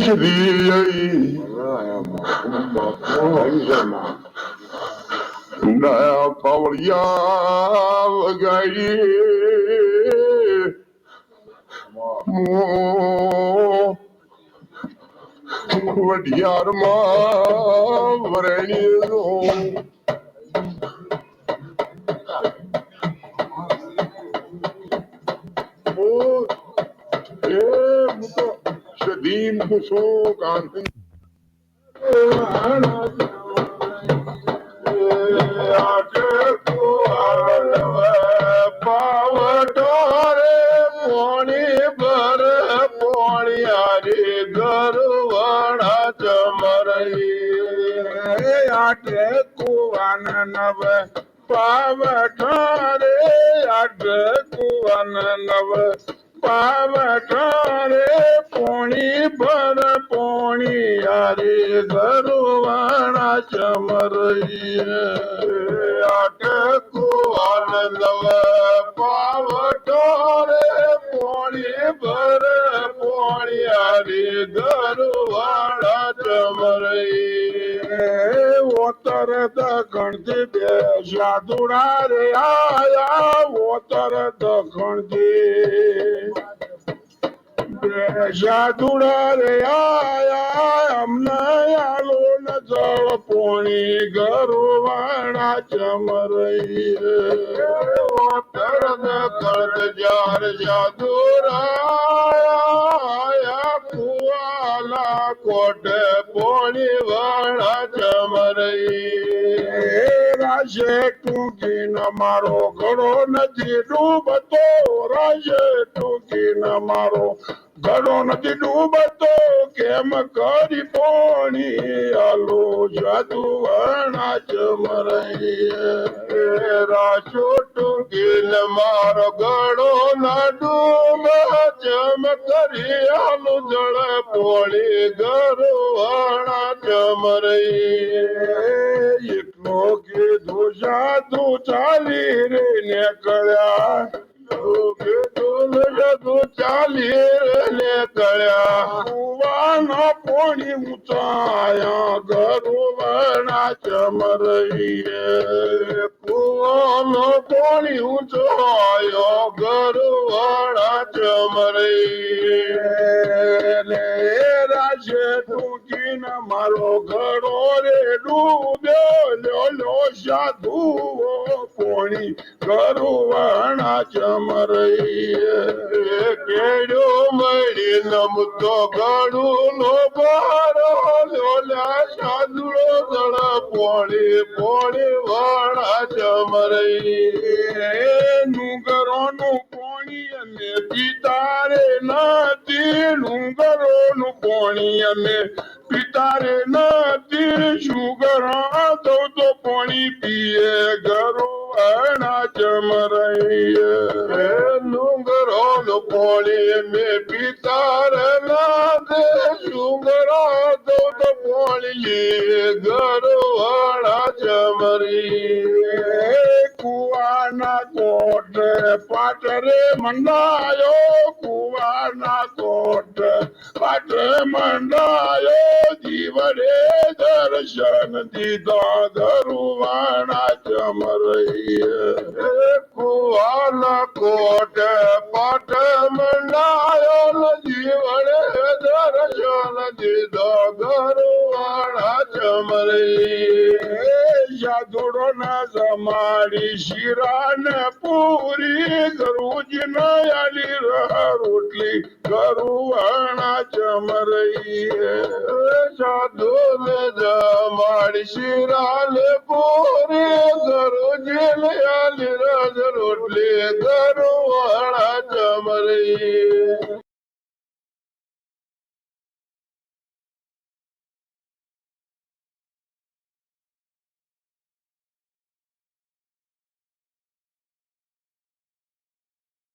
શ્રી દયા પવળિયા વગાડી વઢિયારમાં વરણી એ હું તો સદીમ કુસો કાંત આટે કુવાન નવ પાવઠારે આટે કુવાન નવ પાવઠારે પોણી ભર પોણી હરે ગરુવાણા ચમરઈ આઠ કુવાન નવ પાવઠારે પોણી ભર પોણી હરે ગરુવાણા ચમરઈ ઓતર દખણથી બે સાધુડા રે આયા ઓતર દખણથી બે સાધુડા રે આયા અમને આલો ન જળ પોણી ગરુવાણા ચમરઈ ઓતર દખણ જાર સાધુરા કુવાલા કોટે પોણી વાળા ચમરઈ રાશે ટૂંકી ન મારો ઘડો નથી ડૂબતો, રાજે ટૂંકી ન મારો ઘડો નથી ડૂબતો. કેમ કરી પોણી આલો જાદુ વર્ણા ચમરઈ રાજો ટૂંકી ન મારો ઘડો ન ડૂબ ચમ કરી આલો જળ પોળી ગરવાણા ચમરઈ એટલો સાધુ ચાલી રે નીકળ્યા. સાધુ ચાલી રે નીકળ્યા. કુવાનો પોણી ઊંચાયા ગરુવાણા ચમરઈ કુવાનો પોણી ઊંચાયો ગરુવાણા ચમરઈ લે મારો ઘડો રે ડૂબ્યો લ્યો લ્યો સાધુ પોણી ગરુવાણા ચમરઈ કેડ્યો મળી નમતો ગળું નો બારો તો પોણી પીએ, ગરો અણા ચમરઈ ડુંગરો નું પોણી મે પિતારે નાથે શુગરો તો તો પોણી ગરો અણા ચમરી કુવાના કોટ પાટરે મંડાયો કુવાના કોટ પાટરે મંડાયો, જીવડે દર્શન દીધા ધરુવાણા ચમરઈ કુવાના કોટ પટ મંડાયો જીવન દર્શન દીધા. સાધુડો ના જમાડી શિરાને પૂરી ગરુજ નયાલી રોટલી ગરુવાણા ચમરઈ જાદુ જમાડી શિરાને પૂરી ગરુજ નયાલી રોટલી ગરુવાણા ચમરઈ